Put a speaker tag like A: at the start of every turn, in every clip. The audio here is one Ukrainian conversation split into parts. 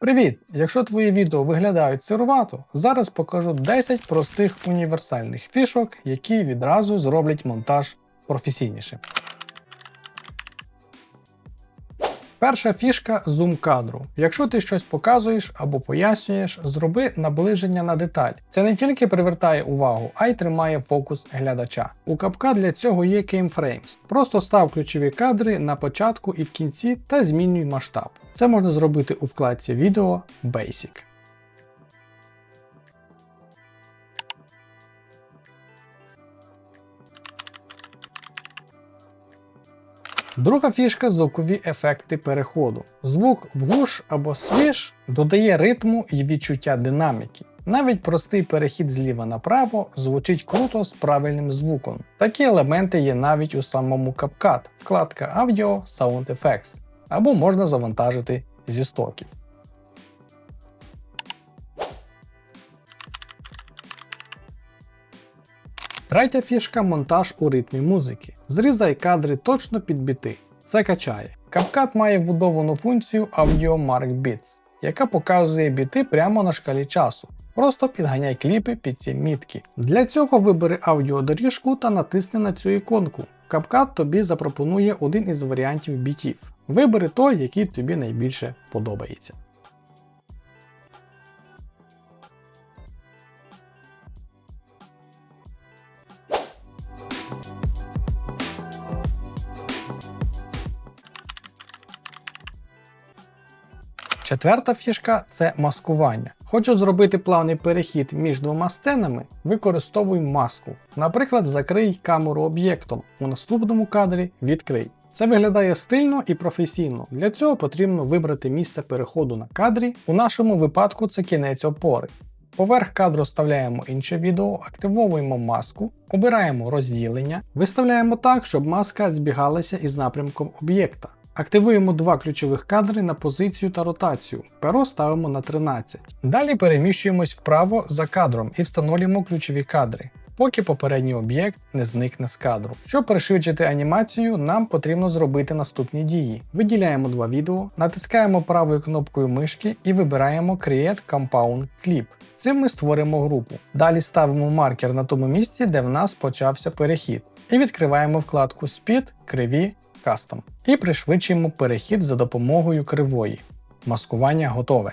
A: Привіт! Якщо твої відео виглядають сирувато, зараз покажу 10 простих універсальних фішок, які відразу зроблять монтаж професійнішим. Перша фішка зум кадру. Якщо ти щось показуєш або пояснюєш, зроби наближення на деталь. Це не тільки привертає увагу, а й тримає фокус глядача. У CapCut для цього є Keyframes. Просто став ключові кадри на початку і в кінці та змінюй масштаб. Це можна зробити у вкладці відео Basic. Друга фішка звукові ефекти переходу. Звук вгуш або свіж додає ритму і відчуття динаміки. Навіть простий перехід зліва направо звучить круто з правильним звуком. Такі елементи є навіть у самому CapCut, вкладка Audio Sound Effects, або можна завантажити зі стоків. Третя фішка монтаж у ритмі музики. Зрізай кадри точно під біти. Це качає. CapCut має вбудовану функцію Audio Mark Beats, яка показує біти прямо на шкалі часу. Просто підганяй кліпи під ці мітки. Для цього вибери аудіодоріжку та натисни на цю іконку. CapCut тобі запропонує один із варіантів бітів. Вибери той, який тобі найбільше подобається. Четверта фішка це маскування. Хочеш зробити плавний перехід між двома сценами, використовуй маску. Наприклад, закрий камеру об'єктом, у наступному кадрі відкрий. Це виглядає стильно і професійно. Для цього потрібно вибрати місце переходу на кадрі. У нашому випадку це кінець опори. Поверх кадру вставляємо інше відео, активовуємо маску, обираємо розділення, виставляємо так, щоб маска збігалася із напрямком об'єкта. Активуємо два ключових кадри на позицію та ротацію. Перо ставимо на 13. Далі переміщуємось вправо за кадром і встановлюємо ключові кадри, поки попередній об'єкт не зникне з кадру. Щоб пришвидшити анімацію, нам потрібно зробити наступні дії. Виділяємо два відео, натискаємо правою кнопкою мишки і вибираємо Create Compound Clip. Цим ми створимо групу. Далі ставимо маркер на тому місці, де в нас почався перехід, і відкриваємо вкладку Speed, криві, Custom. І пришвидшуємо перехід за допомогою кривої. Маскування готове.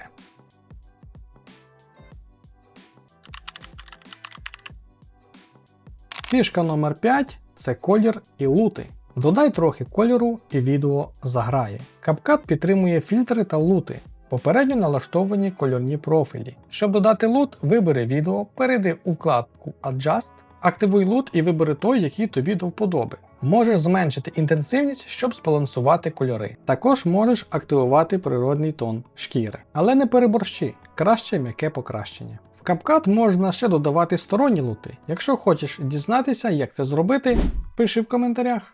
A: Фішка номер 5 це колір і лути. Додай трохи кольору і відео заграє. CapCut підтримує фільтри та лути. Попередньо налаштовані кольорні профілі. Щоб додати лут, вибери відео, перейди у вкладку Adjust, активуй лут і вибери той, який тобі до вподоби. Можеш зменшити інтенсивність, щоб збалансувати кольори. Також можеш активувати природний тон шкіри. Але не переборщи, краще м'яке покращення. В CapCut можна ще додавати сторонні лути. Якщо хочеш дізнатися, як це зробити, пиши в коментарях.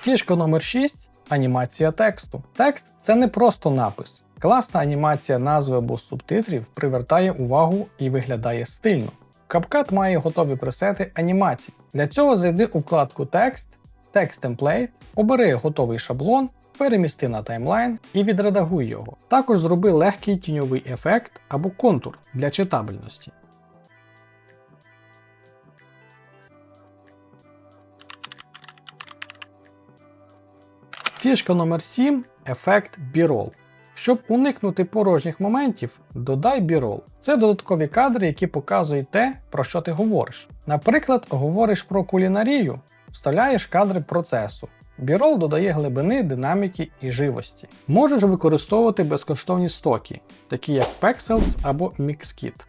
A: Фішка номер 6 анімація тексту. Текст це не просто напис. Класна анімація назви або субтитрів привертає увагу і виглядає стильно. CapCut має готові пресети анімацій. Для цього зайди у вкладку Текст, Text Template, обери готовий шаблон, перемісти на таймлайн і відредагуй його. Також зроби легкий тіньовий ефект або контур для читабельності. Фішка номер 7 ефект B-roll. Щоб уникнути порожніх моментів, додай бірол. Це додаткові кадри, які показують те, про що ти говориш. Наприклад, говориш про кулінарію, вставляєш кадри процесу. Бірол додає глибини, динаміки і живості. Можеш використовувати безкоштовні стоки, такі як Pexels або Mixkit.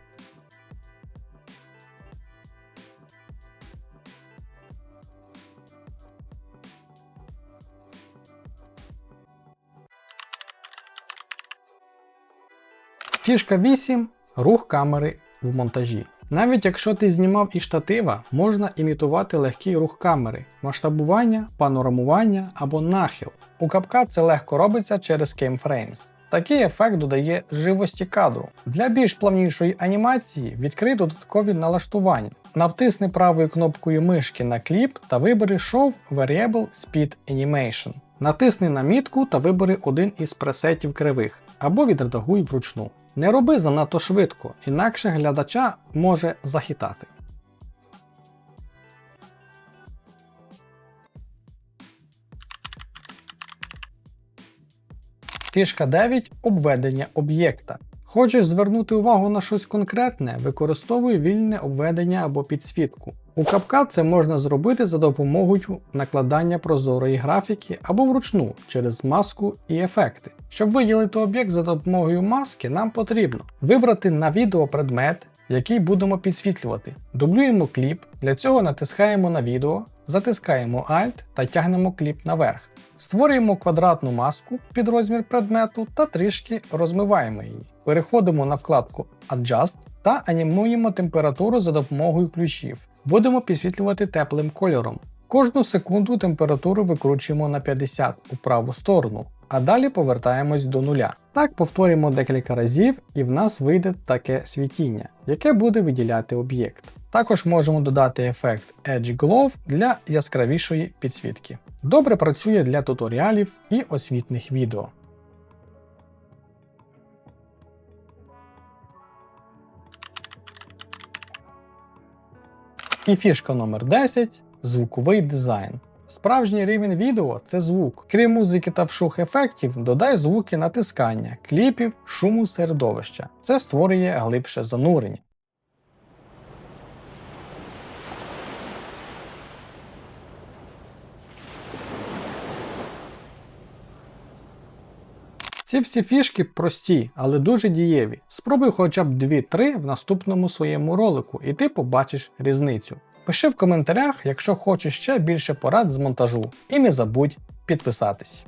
A: Фішка 8 рух камери в монтажі. Навіть якщо ти знімав із штатива, можна імітувати легкий рух камери, масштабування, панорамування або нахил. У CapCut це легко робиться через Keyframes. Такий ефект додає живості кадру. Для більш плавнішої анімації відкрий додаткові налаштування. Натисни правою кнопкою мишки на кліп та вибери Show Variable Speed Animation. Натисни на мітку та вибери один із пресетів кривих або відредагуй вручну. Не роби занадто швидко, інакше глядача може захитати. Фішка 9 обведення об'єкта. Хочеш звернути увагу на щось конкретне, використовуй вільне обведення або підсвітку. У CapCut це можна зробити за допомогою накладання прозорої графіки або вручну через маску і ефекти. Щоб виділити об'єкт за допомогою маски, нам потрібно вибрати на відео предмет, який будемо підсвітлювати. Дублюємо кліп, для цього натискаємо на відео, затискаємо Alt та тягнемо кліп наверх. Створюємо квадратну маску під розмір предмету та трішки розмиваємо її. Переходимо на вкладку Adjust та анімуємо температуру за допомогою ключів. Будемо підсвітлювати теплим кольором. Кожну секунду температуру викручуємо на 50 у праву сторону, а далі повертаємось до нуля. Так повторюємо декілька разів і в нас вийде таке світіння, яке буде виділяти об'єкт. Також можемо додати ефект Edge Glow для яскравішої підсвітки. Добре працює для туторіалів і освітних відео. І фішка номер 10 звуковий дизайн. Справжній рівень відео це звук. Крім музики та вшух ефектів, додай звуки натискання, кліпів, шуму середовища. Це створює глибше занурення. Ці всі фішки прості, але дуже дієві. Спробуй хоча б 2-3 в наступному своєму ролику, і ти побачиш різницю. Пиши в коментарях, якщо хочеш ще більше порад з монтажу, і не забудь підписатись.